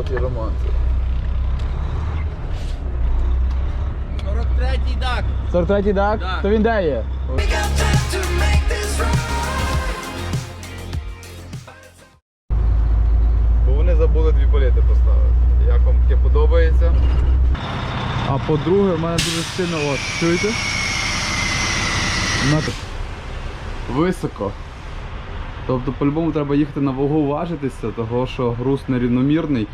от і роман. 43-й дак. 43-й дак? То він де є? Бо вони забули дві палети поставити. Як вам таке подобається? А по-друге, в мене дуже сильно от, чуєте? Знаєте, високо. Тобто по-любому треба їхати на вагу важитися, того що груз нерівномірний.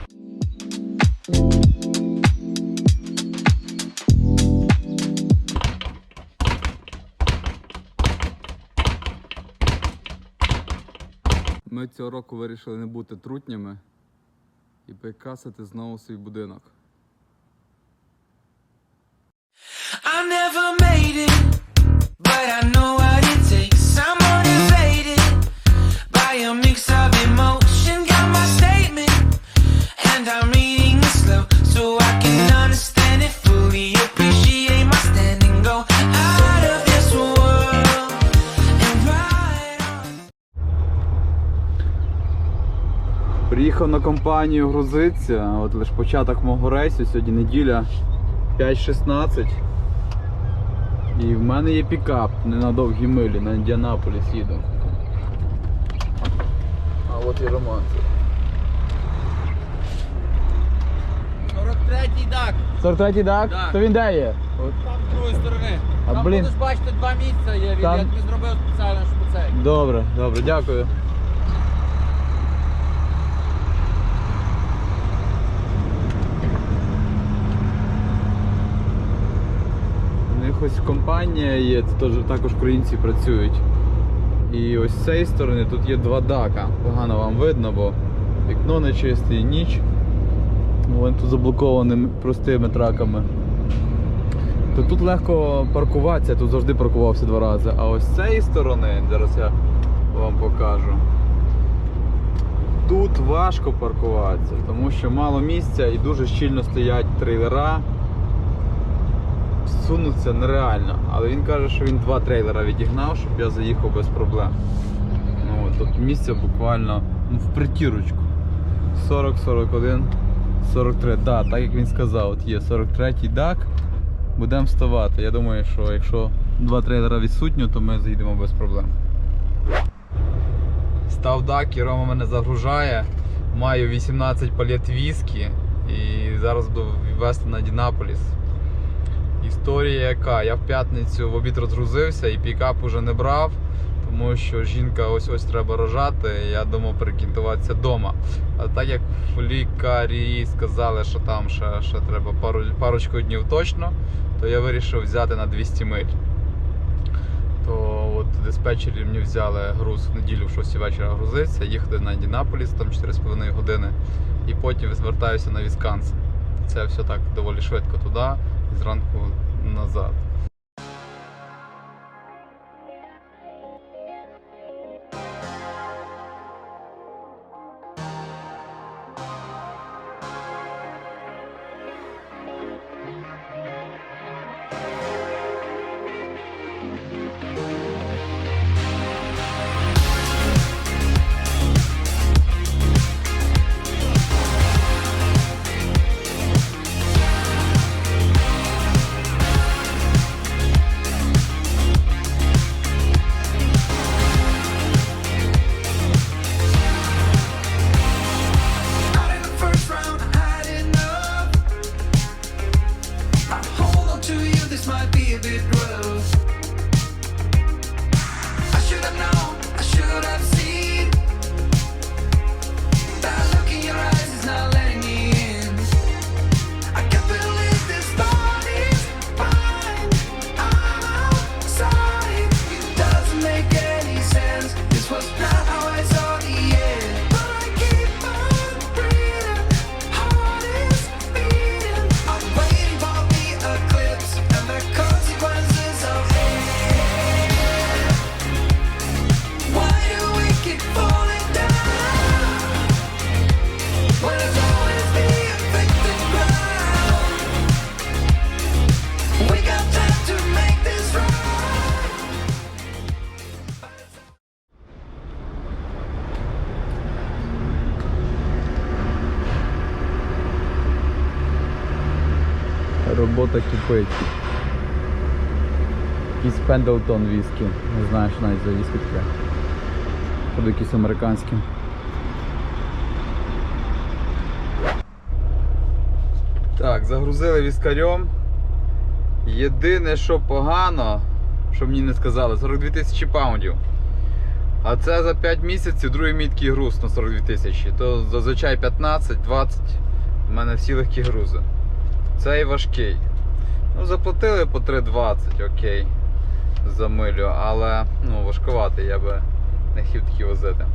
Цього року вирішили не бути трутнями і прикрасити знову свій будинок. I never made it, компанію грузиться, от лише початок мого рейсу, сьогодні неділя 5.16. І в мене є пікап не на довгі милі, на Індіанаполіс їду. А от і Роман. 43-й дак. 43-й дак? Так. То він де є? От. Там з другої сторони. А, Там блін. будеш бачити два місця є, Там- я тобі зробив спеціально, щоб це. Добре, добре, дякую. У них ось компанія є, це також українці працюють. І ось з цієї сторони тут є два дака. Погано вам видно, бо вікно не чисте, і ніч. Він тут заблокований простими траками. То тут легко паркуватися, тут завжди паркувався два рази. А ось з цієї сторони, зараз я вам покажу. Тут важко паркуватися, тому що мало місця і дуже щільно стоять трейлера. Сунуться нереально. Але він каже, що він два трейлера відігнав, щоб я заїхав без проблем. Ну, тут місця буквально ну, в притірочку. 40, 41, 43. Так, так як він сказав, от є 43-й DAC. Будемо вставати. Я думаю, що якщо два трейлера відсутні, то ми заїдемо без проблем. Став дак і Рома мене загружає. Маю 18 палет віскі і зараз буду везти на Дінаполіс. Історія яка? Я в п'ятницю в обід розгрузився і пікап уже не брав, тому що жінка ось ось треба рожати. і Я думав перекінтуватися вдома. А так як лікарі сказали, що там ще, ще треба пару, парочку днів точно, то я вирішив взяти на 200 миль. То от диспетчері мені взяли груз в неділю в 6 вечора грузиться, їхати на Індінаполіс, там 4,5 години, і потім звертаюся на Вісконсин. Це все так доволі швидко туди зранку назад. Кипить. Якийсь Пендлтон віскі. Не знаю, що навіть за віскі таке. Походу якісь американські. Так, загрузили віскарем. Єдине, що погано, що мені не сказали, 42 тисячі паундів. А це за 5 місяців другий мій такий груз на 42 тисячі. То зазвичай 15-20 в мене всі легкі грузи. Цей важкий. Ну, заплатили по 3,20, окей. За милю, але ну, важкувати, я би не хотів такі возити.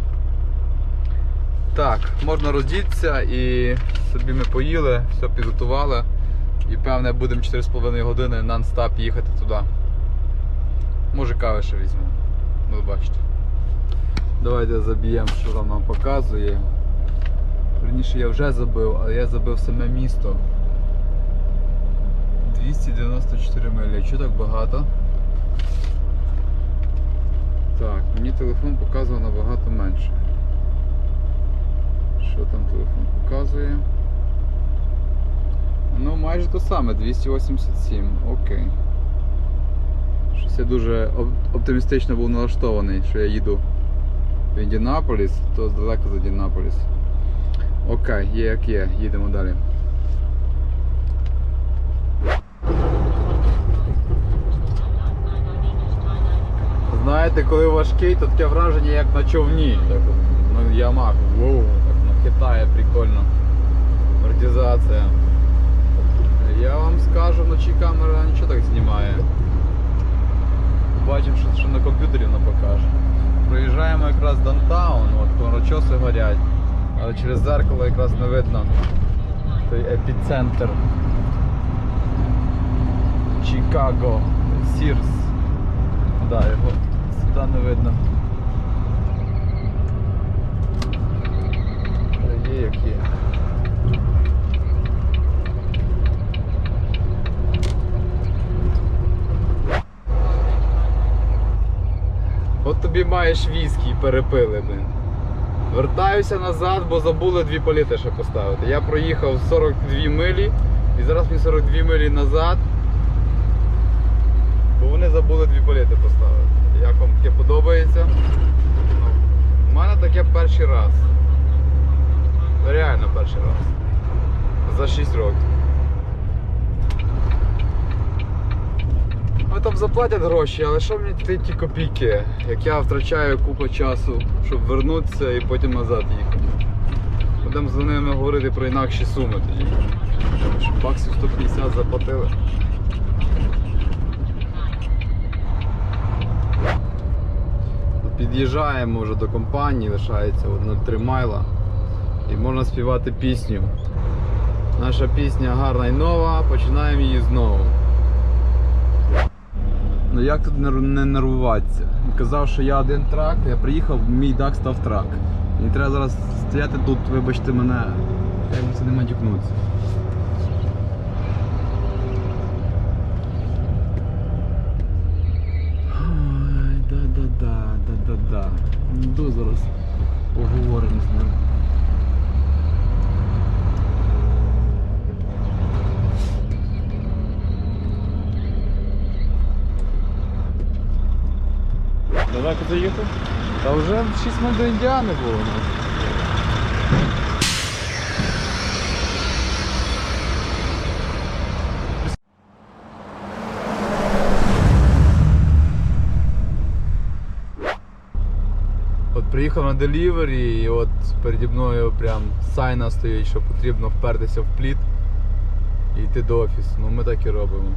Так, можна роздітися і собі ми поїли, все підготували. І певне будемо 4,5 години нон-стап їхати туди. Може кави ще візьмемо. Ви бачите. Давайте заб'ємо, що там нам показує. Верніше я вже забив, але я забив саме місто. 294 милі. Чого так багато? Так, мені телефон показував набагато менше. Що там телефон показує? Ну, майже то саме, 287, окей. Щось я дуже оптимістично був налаштований, що я їду в Індіанаполіс, то далеко за Індіанаполіс. Окей, є як є, їдемо далі. Знаєте, коли важкий, то таке враження як на човні. Так, ну, Ямах, воу, так нахитає прикольно. Амортизація. Я вам скажу, вночі камера нічого так знімає. Бачимо, що, що на комп'ютері вона покаже. Проїжджаємо якраз даунтаун, от хмарочоси горять, але через зеркало якраз не видно той епіцентр. Чикаго, Сірс. Да, його сюди не видно. Є як є. От тобі маєш віскі і перепили, блин. Вертаюся назад, бо забули дві політи ще поставити. Я проїхав 42 милі і зараз мені 42 милі назад. Бо вони забули дві політи поставити. Як вам таке подобається? Ну, У мене таке перший раз. Реально перший раз. За 6 років. Ну там заплатять гроші, але що мені ті ті копійки, як я втрачаю купу часу, щоб вернутися і потім назад їхати. Будемо з ними говорити про інакші суми тоді. Баксів 150 заплатили. Під'їжджаємо вже до компанії, лишається от 0,3 майла і можна співати пісню. Наша пісня гарна і нова, починаємо її знову. Ну як тут не, нервуватися? Казав, що я один трак, я приїхав, мій дак став трак. Мені треба зараз стояти тут, вибачте мене, як би це не матюкнутися. Йду зараз поговоримо з ним. Далеко заїхав? Та вже 6 миль до Індіани було. Приїхав на делівері і от переді мною прям сайна стоїть, що потрібно впертися в пліт і йти до офісу. Ну ми так і робимо.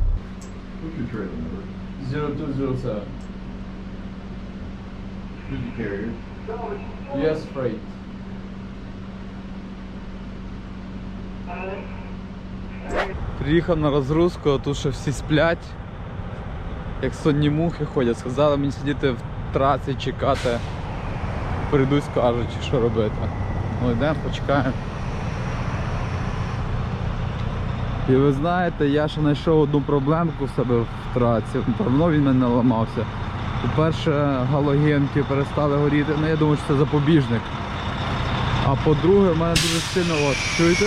0207. Yes, freight. Приїхав на розгрузку, а тут ще всі сплять. Як сонні мухи ходять. Сказали мені сидіти в траці, чекати. Прийдуть, скажуть, що робити. Ну йдемо, почекаємо. І ви знаєте, я ще знайшов одну проблемку в себе в траці. Давно він мене ламався. По-перше, галогенки перестали горіти. Ну я думаю, що це запобіжник. А по-друге, в мене дуже сильно от, чуєте?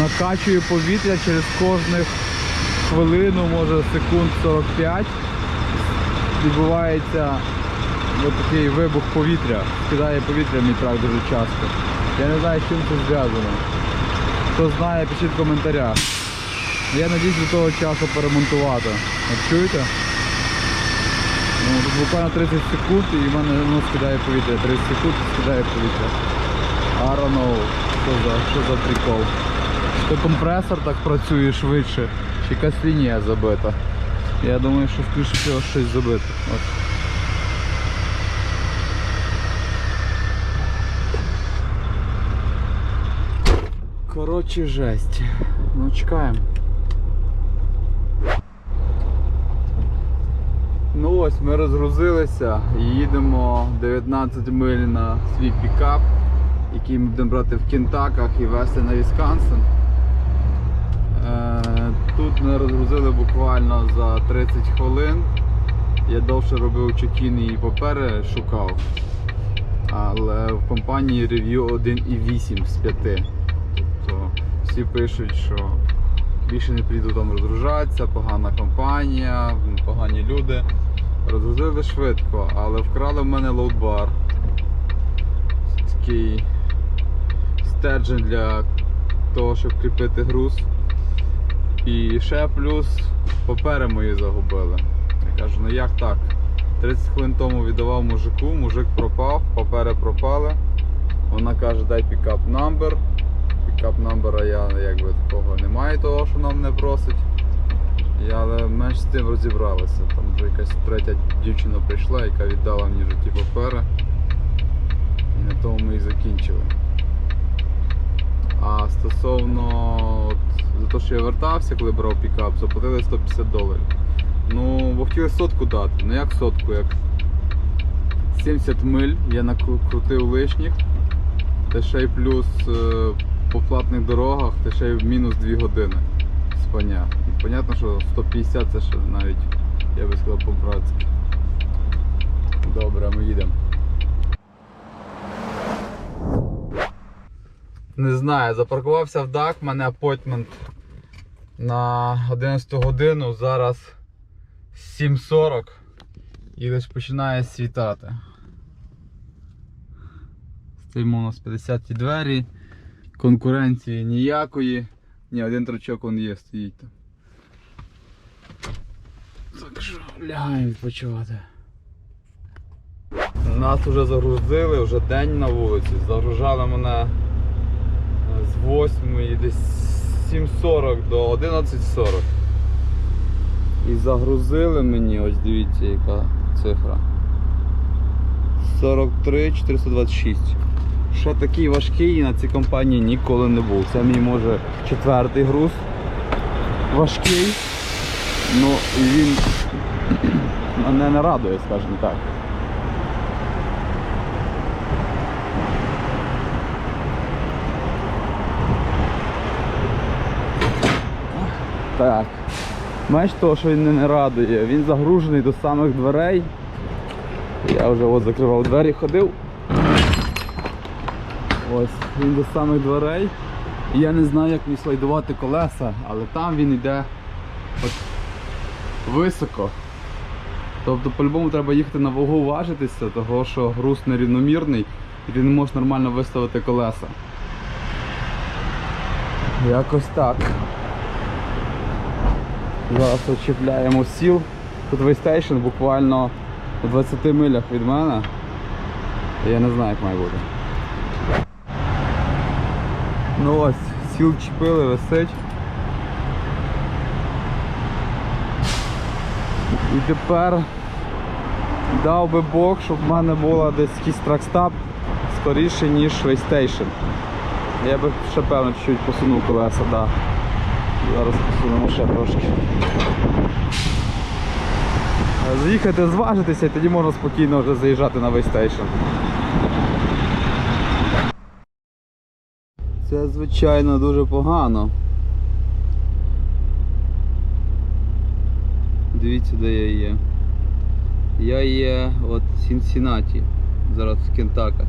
накачую повітря через кожних хвилину, може секунд 45. Відбувається от такий вибух повітря. Кидає повітря мій трак дуже часто. Я не знаю, з чим це зв'язано. Хто знає, пишіть в коментарях. Я надіюсь до того часу перемонтувати. От чуєте? Ну, тут буквально 30 секунд і в мене ну, скидає повітря. 30 секунд скидає повітря. I що за, що за прикол. То компресор так працює швидше, чи якась лінія забита. Я думаю, що всього щось забите. От. Коротше, жесть. Ну чекаємо. Ну ось ми розгрузилися їдемо 19 миль на свій пікап, який ми будемо брати в Кентаках і везти на Вісконсин. Е, Тут ми розгрузили буквально за 30 хвилин. Я довше робив чекін і папери шукав. Але в компанії рев'ю 1,8 з 5. Всі пишуть, що більше не прийду там розгружатися, погана компанія, погані люди. Розгрузили швидко, але вкрали в мене лоудбар. Такий стержень для того, щоб кріпити груз. І ще плюс папери мої загубили. Я кажу, ну як так? 30 хвилин тому віддавав мужику, мужик пропав, папери пропали. Вона каже, дай пікап Пікап номера я якби такого немає, того, що нам не просить. І, але менш з тим розібралися. Там вже якась третя дівчина прийшла, яка віддала мені вже ті папери. І на тому ми і закінчили. А стосовно от, за те, що я вертався, коли брав пікап, заплатили 150 доларів. Ну, бо хотіли сотку дати. Ну як сотку, як 70 миль я накрутив лишніх, та ще й плюс е, по платних дорогах, та ще й мінус 2 години спання. І понятно, що 150 це ще навіть, я би сказав, по-братськи. Добре, ми їдемо. Не знаю, запаркувався в ДАК, в мене апойтмент на 11 годину, зараз 7.40 і лише починає світати. Стоїмо у нас 50 двері, конкуренції ніякої. Ні, один трачок он є, стоїть там. Так що лягаємо відпочивати. Нас вже загрузили, вже день на вулиці. Загружали мене з 8 десь 7.40 до 11.40. І загрузили мені, ось дивіться яка цифра. 43 426. Ще такий важкий на цій компанії ніколи не був. Це мій може четвертий груз. Важкий. Ну і він мене не радує, скажімо так. Так. Менш того, що він не радує, він загружений до самих дверей. Я вже от закривав двері, ходив. Ось, він до самих дверей. Я не знаю, як мені слайдувати колеса, але там він йде от високо. Тобто по-любому треба їхати на вагу важитися, того що груз нерівномірний і ти не можеш нормально виставити колеса. Якось так. Зараз очіпляємо сіл. Тут вейстейшн буквально у 20 милях від мене. Я не знаю, як має бути. Ну ось, сіл чіпили, висить. І тепер дав би Бог, щоб в мене була десь якийсь тракстап скоріше, ніж вейстейшн. Я би ще певно чуть посунув колеса, так. Да. Зараз посунемо ще трошки. Заїхати, зважитися і тоді можна спокійно вже заїжджати на вейстейшн. Це звичайно дуже погано. Дивіться, де я є. Я є от Сінсінаті, зараз в Кентаках.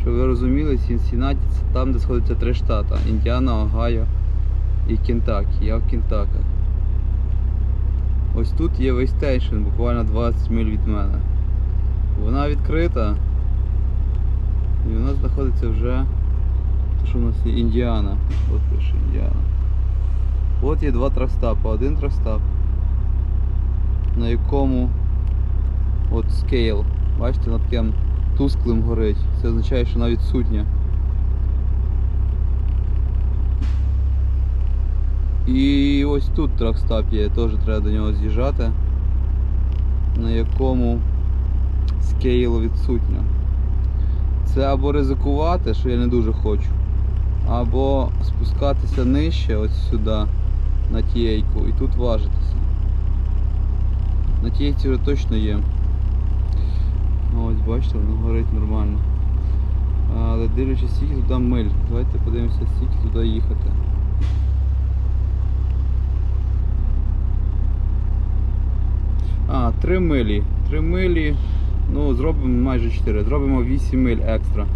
Щоб ви розуміли, Сінсінаті це там, де сходяться три штата. Індіана, Огайо і Кентакі. Я в Кентакі. Ось тут є вейстейшн, буквально 20 миль від мене. Вона відкрита. І нас знаходиться вже. Що у нас є Індіана. От пише Індіана. От є два тракстапи. Один тракстап, на якому от скейл. Бачите, над таким тусклим горить. Це означає, що вона відсутня. І ось тут тракстап є, теж треба до нього з'їжджати, на якому скейл відсутня. Це або ризикувати, що я не дуже хочу, або спускатися нижче, ось сюди, на тієйку, і тут важитися. На тієйці вже точно є. Ось бачите, воно горить нормально. Але дивлячись, скільки туди миль. Давайте подивимося, скільки туди їхати. А, 3 милі. 3 милі. Ну, зробимо майже 4. Зробимо 8 миль екстра.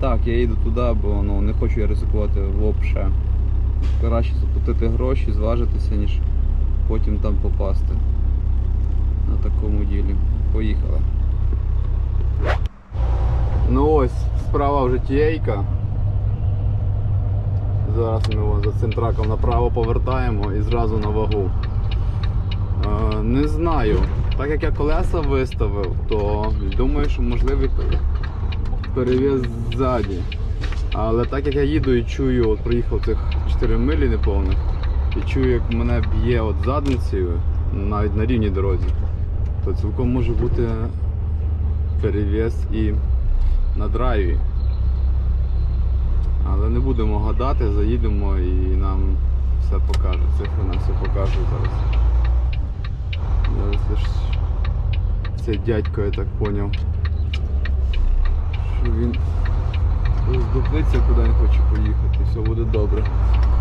Так, я їду туди, бо ну, не хочу я ризикувати взагалі. Краще заплатити гроші, зважитися, ніж потім там попасти. На такому ділі. Поїхали. Ну ось, справа вже тієйка. Зараз ми вон за цим траком направо повертаємо і зразу на вагу. Е, не знаю. Так як я колеса виставив, то думаю, що можливий перевіз ззаді. Але так як я їду і чую, от проїхав цих 4 милі неповних, і чую, як мене б'є от задницею, навіть на рівній дорозі, то цілком може бути перевіз і на драйві. Але не будемо гадати, заїдемо і нам все покаже. Цифри нам все покажуть зараз. Зараз це ж це дядько, я так поняв. Що він здуплиться, куди він хоче поїхати, все буде добре.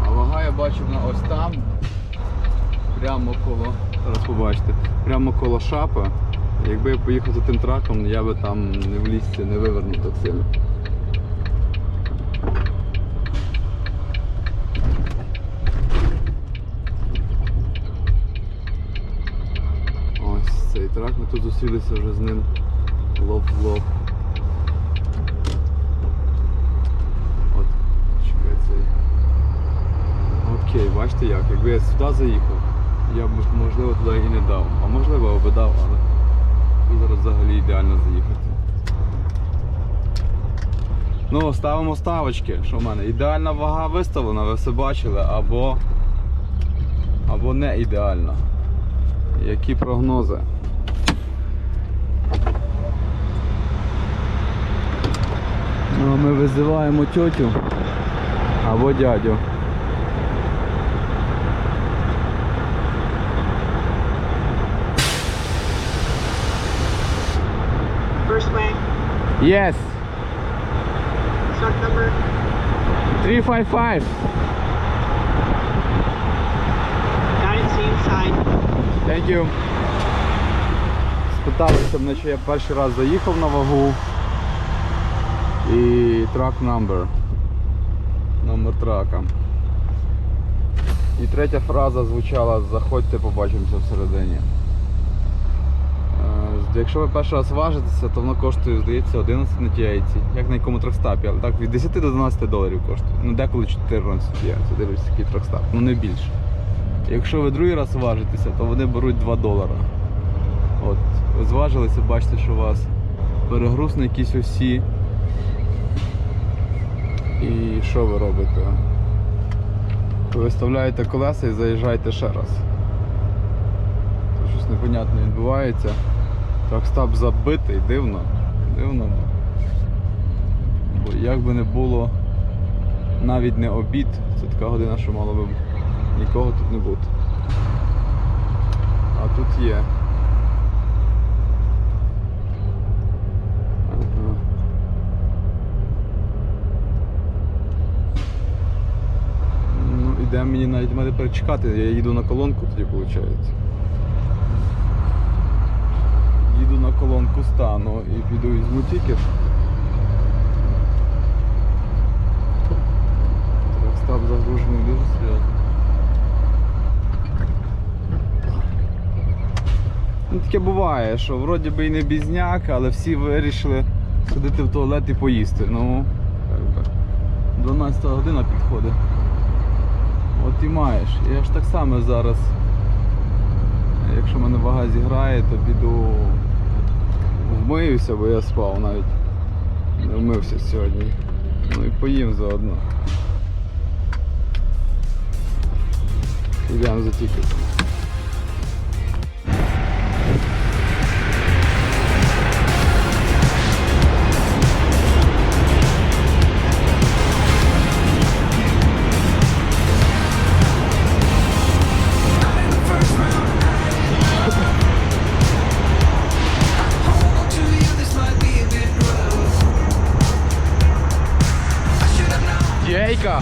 А вага я бачив на ось там, прямо коло, зараз побачите, прямо коло шапа. Якби я поїхав за тим траком, я би там не влізся, не вивернув так сильно. Ось цей трак, ми тут зустрілися вже з ним лоб в лоб. От, чекай цей. Окей, бачите як, якби я сюди заїхав, я б можливо туди і не дав. А можливо би дав, але зараз взагалі ідеально заїхати. Ну, ставимо ставочки, що в мене. Ідеальна вага виставлена, ви все бачили, або, або не ідеальна. Які прогнози? Ну, ми визиваємо тьотю або дядю. Yes, truck number 355. got it, see inside. Thank you. Спиталися мене, що я перший раз заїхав на вагу. І трак number. Номер трака. І третя фраза звучала Заходьте, побачимося всередині. Е, Якщо ви перший раз важитеся, то воно коштує, здається, 11 на тієйці, як на якому тракстапі, але так від 10 до 12 доларів коштує. Ну деколи 14 тієйці, дивлюсь, який тракстап, ну не більше. Якщо ви другий раз важитеся, то вони беруть 2 долара. От, ви зважилися, бачите, що у вас перегруз на якійсь осі. І що ви робите? Ви виставляєте колеса і заїжджаєте ще раз. Щось непонятне відбувається. Тракстап забитий, дивно. Дивно. Бо як би не було навіть не обід, це така година, що мало би нікого тут не бути. А тут є. Ага. Ну, іде мені навіть мене перечекати, я їду на колонку тоді виходить піду на колонку стану і піду візьму тікет. Трехстап загружений дуже серйозно. Ну, Таке буває, що вроді би і не бізняк, але всі вирішили сходити в туалет і поїсти. Ну, 12 година підходить. От і маєш. Я ж так само зараз, якщо в мене вага зіграє, то піду вмиюся, бо я спав навіть. Не вмився сьогодні. Ну і поїм заодно. Ідемо за тікетом.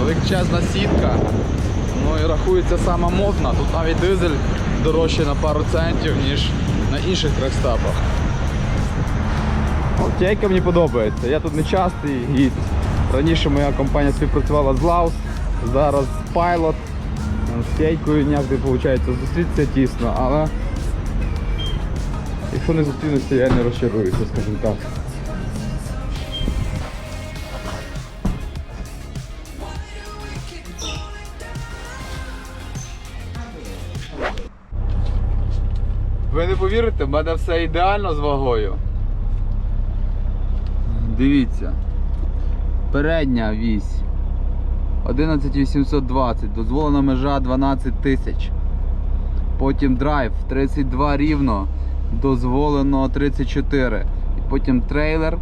Величезна сітка. Ну і рахується сама модна. Тут навіть дизель дорожче на пару центів, ніж на інших трекстапах. От Єйка мені подобається. Я тут не частий гість. Раніше моя компанія співпрацювала з Лаус, зараз Pilot. З Єйкою ніяк не виходить зустрітися тісно, але якщо не зустрінуся, я не розчаруюся, скажімо так. Повірите, в мене все ідеально з вагою. Дивіться. Передня вісь 11820, дозволена межа 12 тисяч. Потім драйв 32 рівно, дозволено 34. І потім трейлер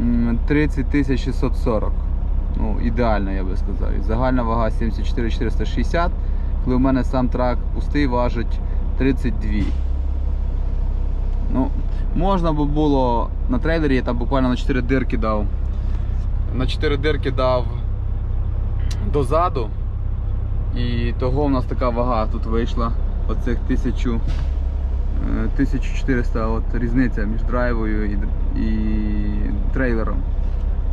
м, 30 640. Ну, ідеально, я би сказав. І загальна вага 74 460, коли у мене сам трак пустий важить 32. Ну, можна би було на трейлері, я там буквально на 4 дирки дав. На 4 дирки дав дозаду. І того в нас така вага тут вийшла. Оцих 1000, е, 1400 от різниця між драйвою і, і трейлером.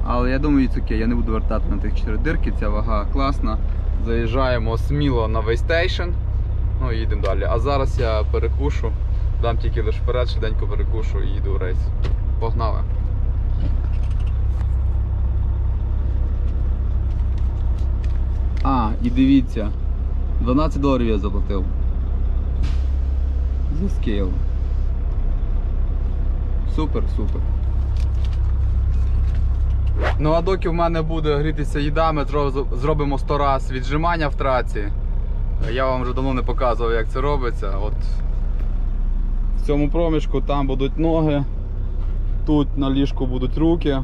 Але я думаю, це окей, я не буду вертати на тих 4 дирки, ця вага класна. Заїжджаємо сміло на вейстейшн. Ну і їдемо далі. А зараз я перекушу, дам тільки лише вперед, швиденько перекушу і їду в рейс. Погнали. А, і дивіться, 12 доларів я заплатив. За скейл. Супер, супер. Ну а доки в мене буде грітися їда, ми зробимо 100 раз віджимання в траці. Я вам вже давно не показував, як це робиться. От в цьому проміжку там будуть ноги, тут на ліжку будуть руки.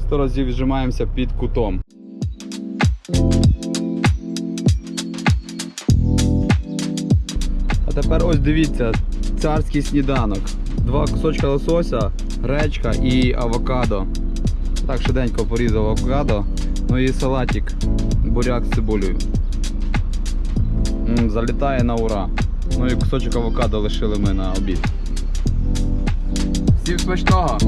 100 разів віджимаємося під кутом. А тепер ось дивіться, царський сніданок. Два кусочка лосося, гречка і авокадо. Так, швиденько порізав авокадо. Ну і салатик, буряк з цибулею. Залітає на ура. Ну і кусочок авокадо лишили ми на обід. Всім смачного!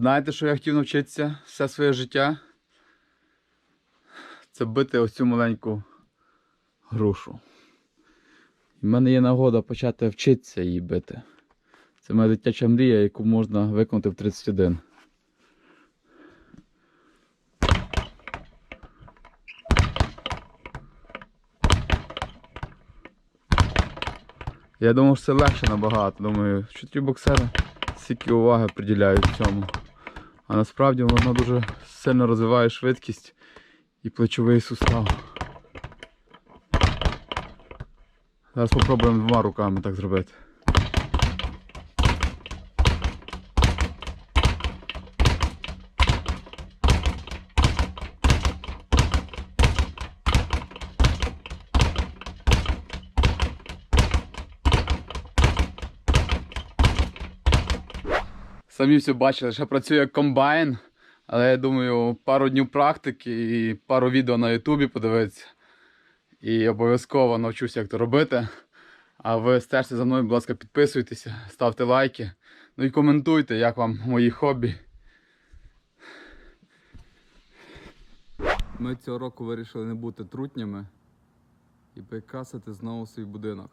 Знаєте, що я хотів навчитися все своє життя? Це бити ось цю маленьку грушу. І в мене є нагода почати вчитися її бити. Це моя дитяча мрія, яку можна виконати в 31. Я думав, що це легше набагато. Думаю, що ті боксери стільки уваги приділяють цьому. А насправді воно дуже сильно розвиває швидкість і плечовий сустав. Зараз спробуємо двома руками так зробити. Самі все бачили, що працює комбайн, але я думаю, пару днів практики і пару відео на Ютубі подивитися. І обов'язково навчуся, як то робити. А ви стежте за мною, будь ласка, підписуйтеся, ставте лайки. Ну і коментуйте, як вам мої хобі. Ми цього року вирішили не бути трутнями і прикрасити знову свій будинок.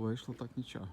Вийшло так нічого.